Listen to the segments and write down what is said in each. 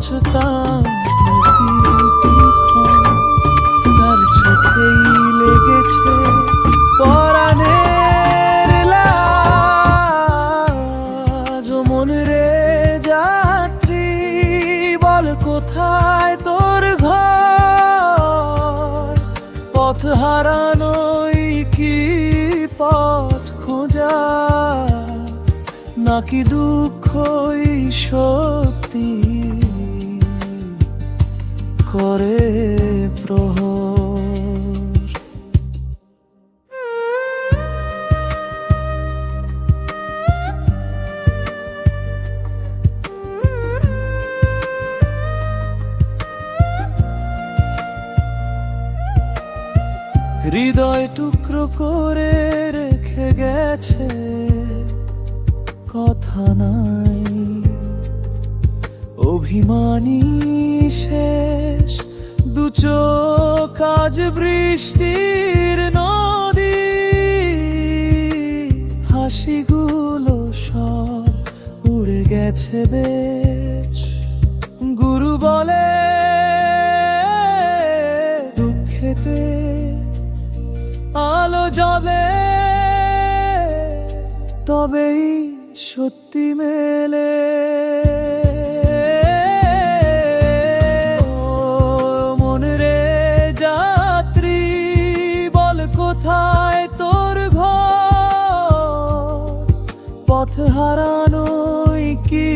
নাচতাম তার চোখেই লেগেছে পরাণের লাজ। রে যাত্রী, বল তোর ঘর? পথ কি পথ খোঁজা? নাকি দুঃখই সত্যি? করে প্রহর। হৃদয় টুকরো করে রেখে গেছে কথা নাই। অভিমানী দু চোখ আজ বৃষ্টির নদী। হাসিগুলো সব উড়ে গেছে বেশ। গুরু বলে, দুঃখেতে আলো যাবে। তবেই সত্যি মেলে। কোথায় তোর ঘর? পথ হারানোই কি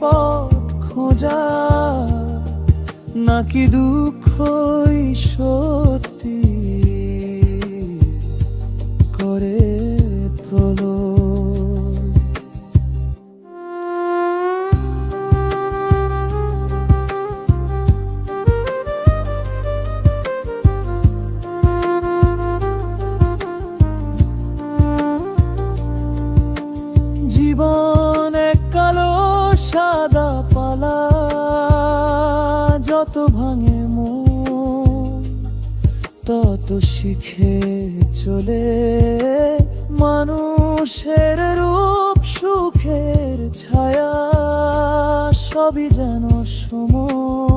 পথ খোঁজা? নাকি দুঃখই সত্যি? তত শিখে চলে। মানুষের রূপ সুখের ছায়া সবই যেন সময়